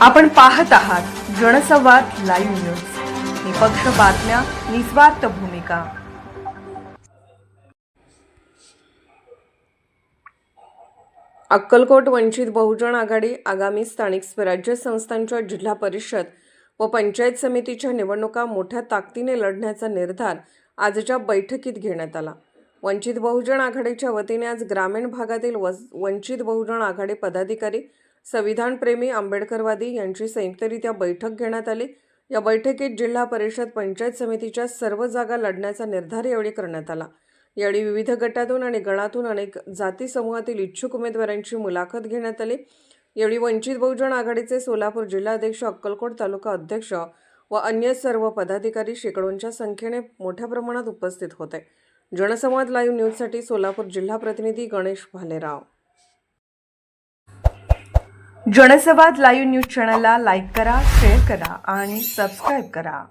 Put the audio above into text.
आपण पाहत आहात जनसंवाद लाईव्ह न्यूज. निपक्ष बातम्या निस्वार्थ भूमिका. अक्कलकोट वंचित बहुजन आघाडी आगामी स्थानिक स्वराज्य संस्थांच्या जिल्हा परिषद व पंचायत समितीच्या निवडणुका मोठ्या ताकदीने लढण्याचा निर्धार आजच्या बैठकीत घेण्यात आला. वंचित बहुजन आघाडीच्या वतीने आज ग्रामीण भागातील वस- वंचित बहुजन आघाडी पदाधिकारी संविधानप्रेमी आंबेडकरवादी यांची संयुक्तरित्या बैठक घेण्यात आली. या बैठकीत जिल्हा परिषद पंचायत समितीच्या सर्व जागा लढण्याचा निर्धार यावेळी करण्यात आला. यावेळी विविध गटातून आणि गणातून अनेक जाती समूहातील इच्छुक उमेदवारांची मुलाखत घेण्यात आली. यावेळी वंचित बहुजन आघाडीचे सोलापूर जिल्हाध्यक्ष अक्कलकोट तालुका अध्यक्ष व अन्य सर्व पदाधिकारी शेकडोंच्या संख्येने मोठ्या प्रमाणात उपस्थित होते. जनसंवाद लाईव्ह न्यूजसाठी सोलापूर जिल्हा प्रतिनिधी गणेश भालेराव. जनसंवाद लाईव्ह न्यूज चॅनलला लाईक करा शेअर करा आणि सबस्क्राईब करा.